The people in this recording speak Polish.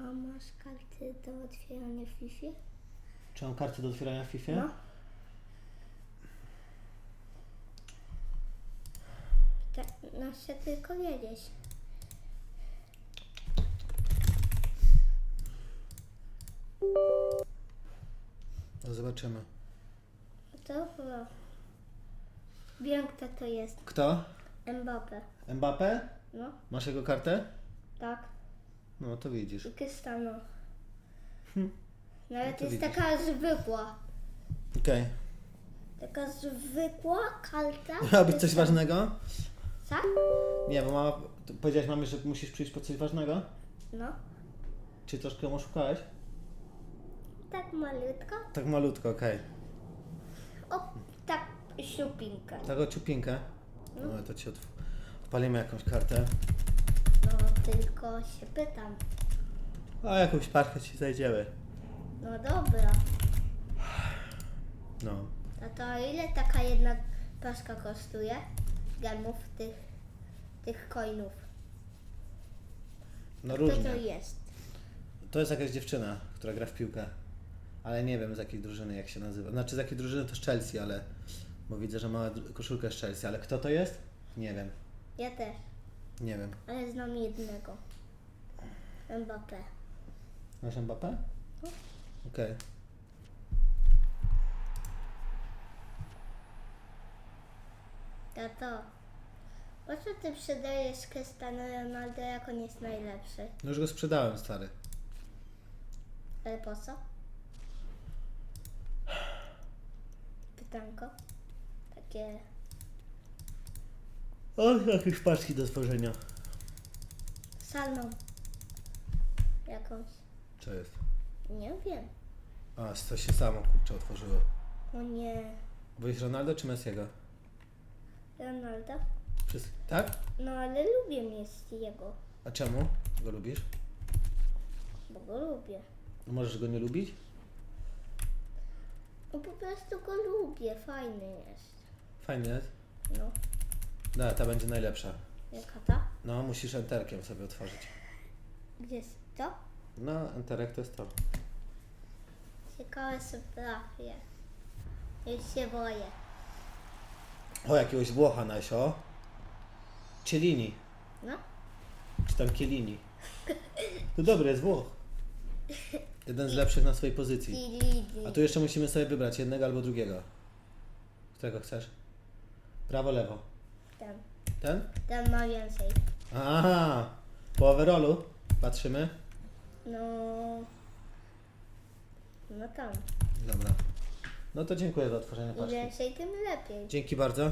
A masz karty do otwierania w FIFA? Czy mam karty do otwierania w FIFA? No. Tak, no chcę tylko wiedzieć. No zobaczymy. To chyba. Wiem kto to jest. Kto? Mbappe. Mbappé? No, Masz jego kartę? tak. No to widzisz. I Cristiano. Hm. No ale No to jest widzisz. taka zwykła. Okej. Taka zwykła karta. Miało być coś ważnego? Co? Nie, bo mama, to powiedziałaś mamie, że musisz przyjść po coś ważnego? No. Czy troszkę ją oszukałeś? Tak malutko. Tak malutko, okej. O, tak siupinkę. Tak o ciupinkę? No to ci odpalimy jakąś kartę. Tylko się pytam. A jakąś parkę ci znajdziemy. No dobra. No. A to ile taka jedna paczka kosztuje? Gemów tych, tych coinów. No Co to różnie. jest? To jest jakaś dziewczyna, która gra w piłkę. Ale nie wiem z jakiej drużyny, jak się nazywa. Znaczy z jakiej drużyny to z Chelsea, ale... Bo widzę, że ma dru- koszulkę z Chelsea. Ale kto to jest? Nie wiem. Ja też, Nie wiem. ale znam jednego. Mbappé. Masz Mbappé? Okej. Tato, po co ty sprzedajesz Cristiano Ronaldo, jak on jest najlepszy? No już go sprzedałem, stary. Ale po co? Pytanko. Takie... O, jakieś paczki do stworzenia. salmą. Jakąś. Co jest? Nie wiem. A, to się samo kurczę otworzyło. O nie. Byłeś Ronaldo czy Messiego? Ronaldo? Tak? No ale lubię Messiego, A czemu go lubisz? bo go lubię. No Możesz go nie lubić? No po prostu go lubię, fajny jest. Fajny jest. No, No, ta będzie najlepsza. jaka ta? No, musisz enterkiem sobie otworzyć. Gdzie jest to? No, enterek to jest to. Ciekawe sprawie. Już się boję. O, jakiegoś Włocha naś, o. Cielini. No, Czy tam Kielini. To dobry jest Włoch. Jeden z lepszych na swojej pozycji. Lidi. A tu jeszcze musimy sobie wybrać jednego albo drugiego. Którego chcesz? Prawo, lewo. Ten, Ten? ten ma więcej. Aha! Po overallu patrzymy. No, no tam. Dobra. No to dziękuję za otworzenie Im paczki. więcej, tym lepiej. Dzięki bardzo.